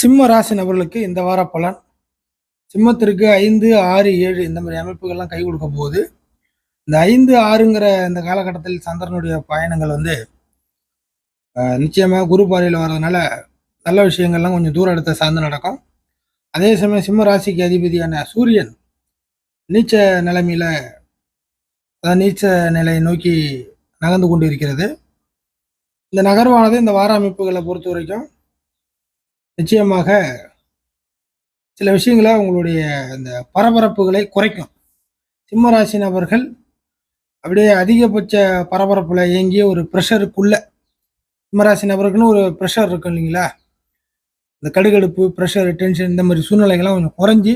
சிம்ம ராசி நபர்களுக்கு இந்த வார பலன். சிம்மத்திற்கு ஐந்து ஆறு ஏழு இந்த மாதிரி அமைப்புகள்லாம் கை கொடுக்க போகுது. இந்த ஐந்து ஆறுங்கிற இந்த காலகட்டத்தில் சந்திரனுடைய பயணங்கள் வந்து நிச்சயமாக குரு பார்வையில் வர்றதுனால நல்ல விஷயங்கள்லாம் கொஞ்சம் தூரம் எடுத்த சார்ந்து நடக்கும். அதே சமயம் சிம்ம ராசிக்கு அதிபதியான சூரியன் நீச்ச நிலைமையில் அதாவது நீச்ச நிலையை நோக்கி நகர்ந்து கொண்டு இருக்கிறது. இந்த நகர்வானது இந்த வார அமைப்புகளை பொறுத்த வரைக்கும் நிச்சயமாக சில விஷயங்களை உங்களுடைய அந்த பரபரப்புகளை குறைக்கும். சிம்ம ராசி நபர்கள் அப்படியே அதிகபட்ச பரபரப்பில் இயங்கிய ஒரு ப்ரெஷருக்குள்ள சிம்மராசி நபருக்குன்னு ஒரு ப்ரெஷர் இருக்கும் இல்லைங்களா? இந்த கடுகடுப்பு ப்ரெஷர் டென்ஷன் இந்த மாதிரி சூழ்நிலைகள்லாம் கொஞ்சம் குறைஞ்சி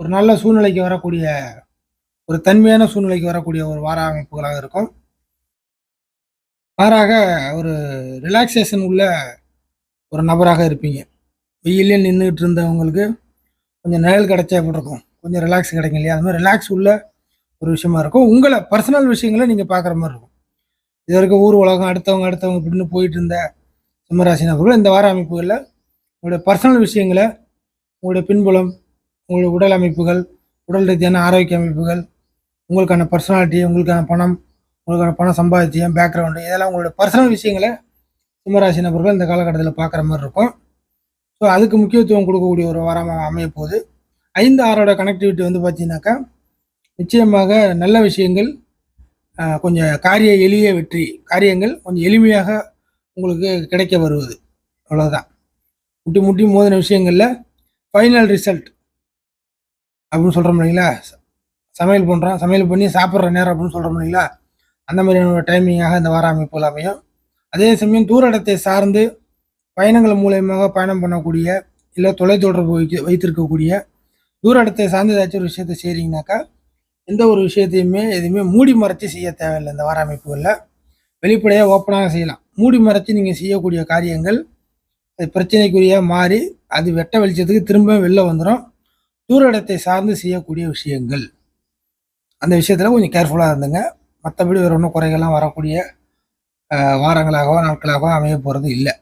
ஒரு நல்ல சூழ்நிலைக்கு வரக்கூடிய ஒரு தன்மையான சூழ்நிலைக்கு வரக்கூடிய ஒரு வார அமைப்புகளாக இருக்கும். மாறாக ஒரு ரிலாக்ஸேஷன் உள்ள ஒரு நபராக இருப்பீங்க. வெயிலே நின்றுட்டு இருந்தவங்களுக்கு கொஞ்சம் நிழல் கிடைச்சா எப்படி இருக்கும்? கொஞ்சம் ரிலாக்ஸ் கிடைக்கும் இல்லையா? அது மாதிரி ரிலாக்ஸ் உள்ள ஒரு விஷயமா இருக்கும். உங்களை பர்சனல் விஷயங்களை நீங்கள் பார்க்குற மாதிரி இருக்கும். இது வரைக்கும் ஊர் உலகம் அடுத்தவங்க அடுத்தவங்க இப்படின்னு போயிட்டு இருந்த சிம்மராசி நபர்கள் இந்த வார அமைப்புகளில் உங்களுடைய பர்சனல் விஷயங்களை உங்களுடைய பின்புலம் உங்களுடைய உடல் அமைப்புகள் உடல் ரீதியான ஆரோக்கிய அமைப்புகள் உங்களுக்கான பர்சனாலிட்டி உங்களுக்கான பணம் உங்களுக்கான பணம் சம்பாதிச்சியம் பேக்ரவுண்டு இதெல்லாம் உங்களுடைய பர்சனல் விஷயங்களை சிம்மராசி நபர்கள் இந்த காலகட்டத்தில் பார்க்குற மாதிரி இருக்கும். ஸோ அதுக்கு முக்கியத்துவம் கொடுக்கக்கூடிய ஒரு வாரமாக அமையப்போகுது ஐந்து ஆறோட கனெக்டிவிட்டி வந்து பார்த்தீங்கன்னாக்கா நிச்சயமாக நல்ல விஷயங்கள் கொஞ்சம் காரிய எளிய வெற்றி காரியங்கள் கொஞ்சம் எளிமையாக உங்களுக்கு கிடைக்க வருவது. அவ்வளோதான் முட்டி முட்டி மோதின விஷயங்களில் ஃபைனல் ரிசல்ட் அப்படின்னு சொல்கிறோம் இல்லைங்களா? ச- சமையல் பண்ணுறோம் சமையல் பண்ணி சாப்பிட்ற நேரம் அப்படின்னு சொல்கிறோம் இல்லைங்களா? அந்த மாதிரியான டைமிங்காக இந்த வார அமைப்புகள் அமையும். அதே சமயம் தூர இடத்தை சார்ந்து பயணங்கள் மூலயமாக பயணம் பண்ணக்கூடிய இல்லை தொலைத்தொடர்பு வைக்க வைத்திருக்கக்கூடிய தூர இடத்தை சார்ந்து ஏதாச்சும் ஒரு விஷயத்தை செய்கிறீங்கனாக்கா எந்த ஒரு விஷயத்தையுமே எதுவுமே மூடி மறைச்சி செய்ய தேவையில்லை இந்த வார அமைப்புகளில். வெளிப்படையாக ஓப்பனாக செய்யலாம். மூடி மறைச்சி நீங்கள் செய்யக்கூடிய காரியங்கள் அது பிரச்சனைக்குரிய மாறி அது வெட்ட வெளிச்சத்துக்கு திரும்ப வெளில வந்துடும் தூர இடத்தை சார்ந்து செய்யக்கூடிய விஷயங்கள். அந்த விஷயத்தில் கொஞ்சம் கேர்ஃபுல்லாக இருந்துங்க. மற்றபடி வேறு ஒன்றும் குறைகள்லாம் வரக்கூடிய வாரங்களாகவோ நாட்களாகவோ அமைய போகிறது இல்லை.